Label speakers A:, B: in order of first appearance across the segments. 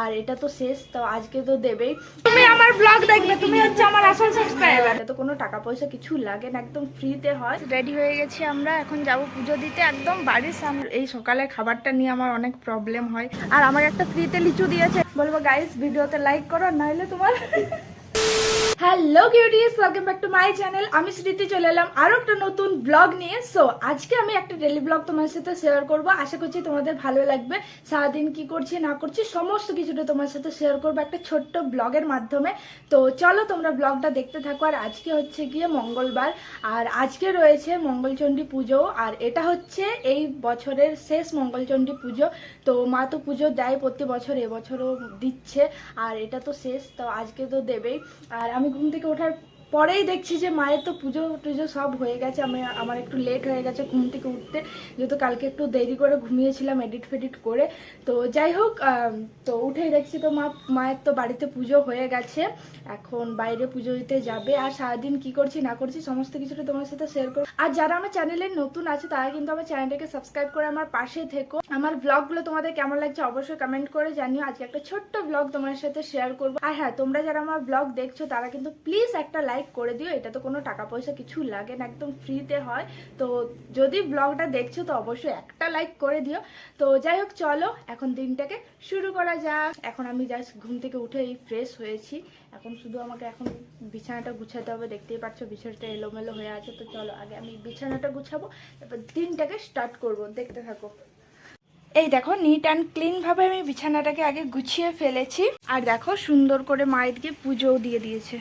A: আর এটা তো শেষ তো আজকে তো দেবেই। তুমি আমার ব্লগ দেখবে তুমি হচ্ছে আমার আসল সাবস্ক্রাইবার তো কোনো টাকা পয়সা কিছু লাগে না একদম ফ্রিতে হয়। রেডি হয়ে গেছি আমরা এখন যাব পুজো দিতে একদম বাড়ির সামনে। এই সকালে খাবারটা নিয়ে আমার অনেক প্রবলেম হয়। আর আমার একটা ফ্রিতে লিচু দিয়েছে। বলব গাইস ভিডিওতে লাইক করো নাহলে তোমার hello cuties welcome back to my channel আমি স্মৃতি চলে এলাম আরও একটা নতুন ব্লগ নিয়ে। সো আজকে আমি একটা ডেলি ব্লগ তোমার সাথে শেয়ার করব। আশা করছি তোমাদের ভালো লাগবে। সারাদিন কি করছি, না করছি, সমস্ত কিছুটা তোমার সাথে শেয়ার করব একটা ছোট্ট ব্লগের মাধ্যমে। তো চলো তোমরা ব্লগটা দেখতে থাকো। আর আজকে হচ্ছে গিয়ে মঙ্গলবার। আর আজকে রয়েছে মঙ্গলচণ্ডী পুজো। আর এটা হচ্ছে এই বছরের শেষ মঙ্গলচণ্ডী পুজো। তো মা তো পুজো দেয় প্রতি বছর এবছরও দিচ্ছে। আর এটা তো শেষ, তো আজকে তো দেবেই। আর আমি ঘুম থেকে ওঠার পরেই দেখছি যে মায়ের তো পুজো টুজো সব হয়ে গেছে। আমি, আমার একটু লেট হয়ে গেছে ঘুম থেকে উঠতে। যেহেতু কালকে একটু দেরি করে ঘুমিয়েছিলাম এডিট ফেডিট করে। তো যাই হোক তো উঠেই দেখছি তো মা, মায়ের তো বাড়িতে পুজো হয়ে গেছে। এখন বাইরে পুজো দিতে যাবে। আর সারাদিন কি করছি, না করছি, সমস্ত কিছুটা তোমার সাথে শেয়ার করো আর যারা আমার চ্যানেলে নতুন আছে, তারা কিন্তু আমার চ্যানেলটাকে সাবস্ক্রাইব করে আমার পাশে থেকো। আমার ব্লগগুলো তোমাদের কেমন লাগছে অবশ্যই কমেন্ট করে জানিও। আজকে একটা ছোট্ট ব্লগ তোমার সাথে শেয়ার করব। আর হ্যাঁ তোমরা যারা আমার ব্লগ দেখছ, তারা কিন্তু প্লিজ একটা লাইক করে দিও। এটা তো কোনো টাকা পয়সা কিছু লাগে না, একদম ফ্রিতে হয়। তো যদি ব্লগটা দেখছ, তো অবশ্যই একটা লাইক করে দিও। তো যাই হোক, চলো, এখন দিনটাকে শুরু করা যাক। এখন আমি জাস্ট ঘুম থেকে উঠে এই ফ্রেশ হয়েছি। এখন শুধু আমাকে এখন বিছানাটা গুছাতে হবে, দেখতেই পাচ্ছ বিছানাটা এলোমেলো হয়ে আছে, তো চলো আগে আমি বিছানাটা গুছাবো, তারপর দিনটাকে স্টার্ট করব, দেখতে থাকো। এই দেখো নিট অ্যান্ড ক্লিনভাবে আমি বিছানাটাকে আগে গুছিয়ে ফেলেছি, আর দেখো সুন্দর করে মায়ের দিয়ে পুজোও দিয়ে দিয়েছে।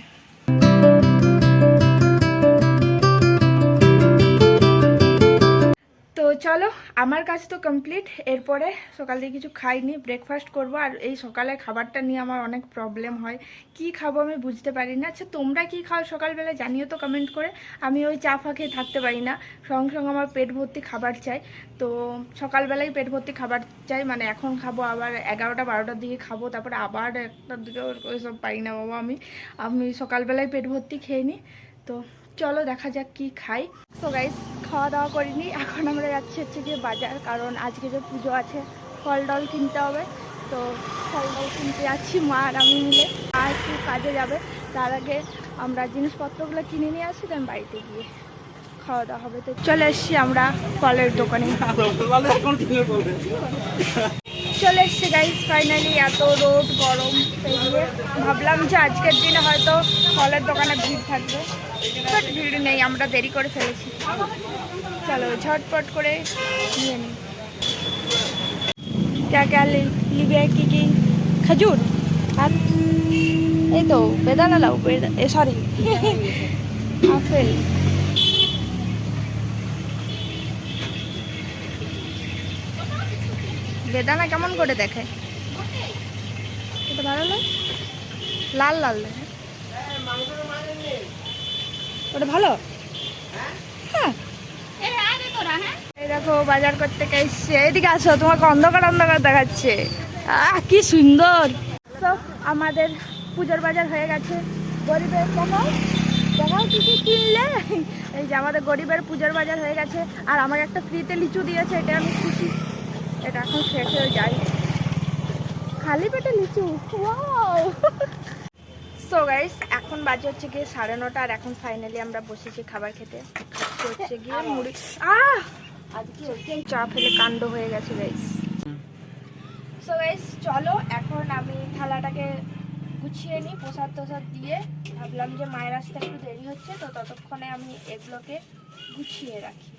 A: তো চলো, আমার কাজ তো কমপ্লিট এরপরে সকাল থেকে কিছু খাইনি ব্রেকফাস্ট করব। আর এই সকালে খাবারটা নিয়ে আমার অনেক প্রবলেম হয়। কি খাব আমি বুঝতে পারি না। আচ্ছা তোমরা কি খাও সকালবেলা? জানিও তো কমেন্ট করে। আমি ওই চা ফা খেয়ে থাকতে পারি না। সঙ্গে সঙ্গে আমার পেট ভর্তি খাবার চাই। তো সকালবেলায় পেট ভর্তি খাবার চাই। মানে এখন খাব, আবার এগারোটা, বারোটার দিকে খাব। তারপরে আবার একটার দিকে ওইসব পাই না বাবা আমি। আমি সকালবেলায় পেট ভর্তি খেয়ে নিই। তো চলো, দেখা যাক কি খাই। সো গাইস খাওয়া দাওয়া করিনি। এখন আমরা যাচ্ছি হচ্ছে গিয়ে বাজার, কারণ আজকে যে পুজো আছে, ফল ডল কিনতে হবে। তো ফল ডল কিনতে যাচ্ছি মা আর আমি মিলে। আর একটু কাজে যাবে। তার আগে আমরা জিনিসপত্রগুলো কিনে নিয়ে আসি দেন বাড়িতে গিয়ে খাওয়া দাওয়া হবে। তো চলে এসছি আমরা ফলের দোকানে। চলে এসছি গাইস ফাইনালি এত রোদ, গরম ভাবলাম যে আজকের দিনে হয়তো ফলের দোকানে ভিড় থাকবে। বাট ভিড় নেই আমরা দেরি করে ফেলেছি চলো ঝটপট করে নিয়ে নিই क्या क्या ले लिबे কি কি খেজুর আর এই তো বেদানা লাও এ সরি আপেল বেদানা কেমন করে দেখে এটা ভালো লাগে লাল লাল দেখে ওটা ভালো? হ্যাঁ। এই বাজার করতে আসো, তোমাকে অন্ধকার অন্ধকার দেখাচ্ছে। আহ সুন্দর। সব আমাদের পুজোর বাজার হয়ে গেছে। গরিবের দেখাও দেখাও কি কি কিনলে? এই যে আমাদের গরিবের পুজোর বাজার হয়ে গেছে। আর আমাকে একটা ফ্রিতে লিচু দিয়েছে, এটা আমি খুশি। এটা এখন শেষ হয়ে যায়। খালি পেটে লিচু? সো গাইস এখন বাজে হচ্ছে গিয়ে সাড়ে নটা আর এখন ফাইনালি আমরা বসেছি খাবার খেতে। হচ্ছে গিয়ে মুড়ি আহ! চা ফেলে কাণ্ড হয়ে গেছে গাইস সো গাইস চলো এখন আমি থালাটাকে গুছিয়ে নিই প্রসাদ তোসাদ দিয়ে। ভাবলাম যে মায়ের আসতে একটু দেরি হচ্ছে তো ততক্ষণে আমি এগুলোকে গুছিয়ে রাখি।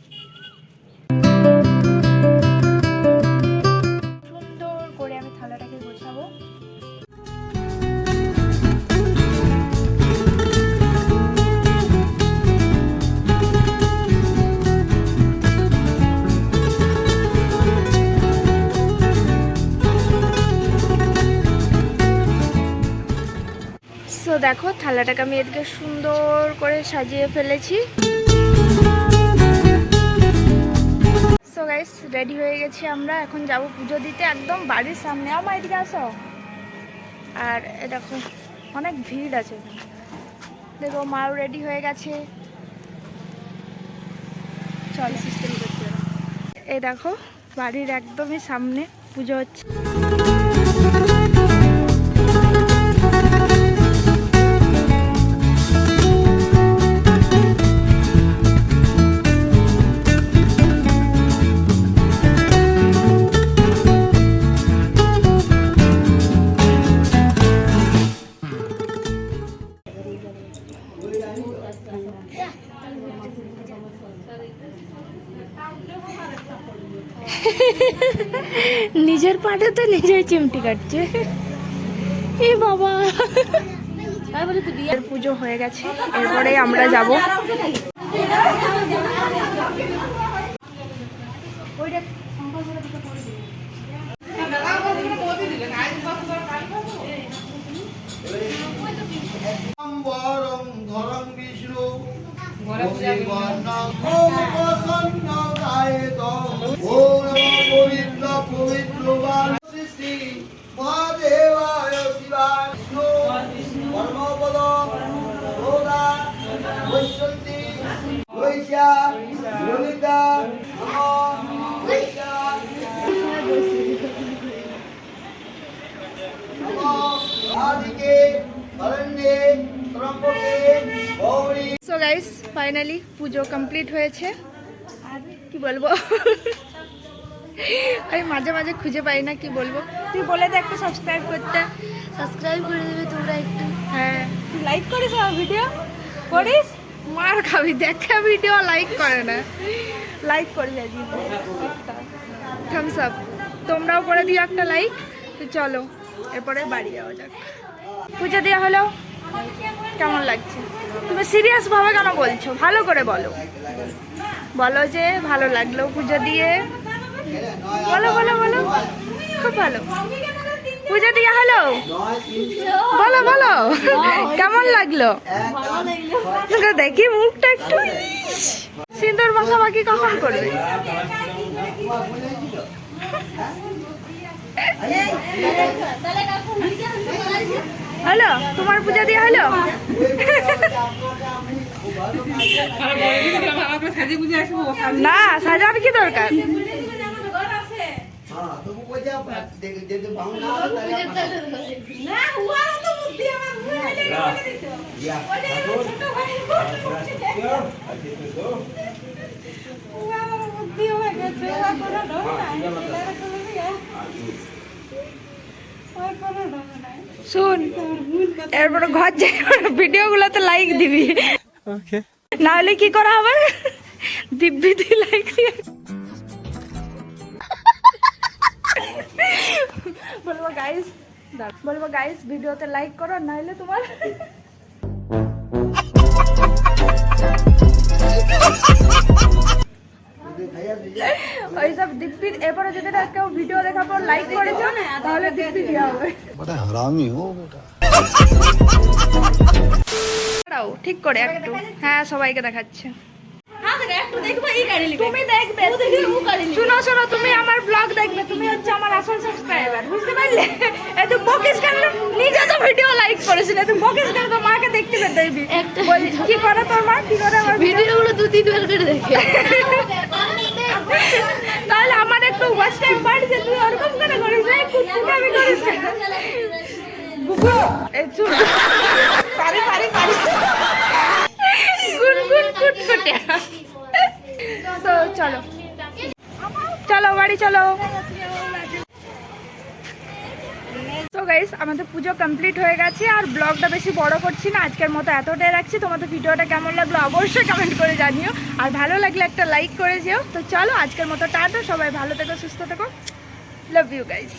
A: দেখো, থালাটাকে আমি এদিকে সুন্দর করে সাজিয়ে ফেলেছি। সো গাইস রেডি হয়ে গেছি আমরা। এখন যাব পুজো দিতে। একদম বাড়ির সামনে। আমার এদিকে আসো। আর দেখো, অনেক ভিড় আছে দেখো, মাও রেডি হয়ে গেছে। চল। সিস্টেম করতে এই দেখো, বাড়ির একদমই সামনে পুজো হচ্ছে। নিজের পাটে তো নিজেই চিমটি কাটছে। এ বাবা। এর পুজো হয়ে গেছে। এরপরে আমরা যাব।
B: বরং ধরং বিষ্ণু
A: ফাইনালি পুজো কমপ্লিট হয়েছে। আর কি বলব? আমি মাঝে মাঝে খুঁজে পাই না কি বলব। তুই বলে দে একটু সাবস্ক্রাইব করতে।
C: সাবস্ক্রাইব করে দেবে তোমরা একটু।
A: হ্যাঁ। তুই লাইক করিস আমার ভিডিও করিস? মার খাবি দেখা ভিডিও লাইক করে না। লাইক করে যাবি থামস আপ তোমরাও করে দিও একটা লাইক তো চলো এরপরে বাড়ি যাওয়া যাক। পুজো দেওয়া হলো। কেমন লাগছে? তুমি সিরিয়াস ভাবে কেন বলছো? ভালো করে বলো। বলো যে ভালো লাগল পুজো দিয়ে। বলো বলো বলো। খুব ভালো। পুজো দিয়ে হলো? বলো বলো। কেমন লাগল? দেখি মুখটা একটু। সিঁদুর মাখামাখি কখন করবে? হলো তোমার পূজা দিয়ে হলো না সাজার কি দরকার
B: হ্যাঁ ভাঙনা হয় তাহলে
A: শুন এরপরে ঘর যাই ভিডিও গুলোতে লাইক দিবি। না হলে কি করা হবে? দিব্যি তুই লাইক দিয়ে বলব গাইস বলব গাইস ভিডিওতে লাইক করো না হলে তোমার ওইসব দিব্যি এরপরে যদি কেউ ভিডিও দেখার পর লাইক করেছ তাহলে হবে
D: বড় হারামি বেটা
A: দাও ঠিক করে একটু। হ্যাঁ সবাইকে দেখাচ্ছে। শুনো তুমি আমার ব্লগ দেখবে তুমি হচ্ছে আমার আসল সাবস্ক্রাইবার বুঝতে পারলে? এত কেন নিজে তো ভিডিও লাইক করেছিল তুই কেন তো মাকে দেখতে পেতে দিবি। কি করে তোর মা? কি করে আমার
C: ভিডিওগুলো দু তিনবার করে দেখে।
A: তাহলে আমার একটু ওয়াচ টাইম বাড়ছে তুই তো চলো চলো বাড়ি চলো। তো গাইস আমাদের পুজো কমপ্লিট হয়ে গেছে আর ব্লগটা বেশি বড় করছি না, আজকের মতো এতটাই রাখছি। তোমাদের ভিডিওটা কেমন লাগল? অবশ্যই কমেন্ট করে জানিও। আর ভালো লাগলে একটা লাইক করে যেও তো চলো, আজকের মতো টাটা, সবাই ভালো থেকো, সুস্থ থেকো। Love you guys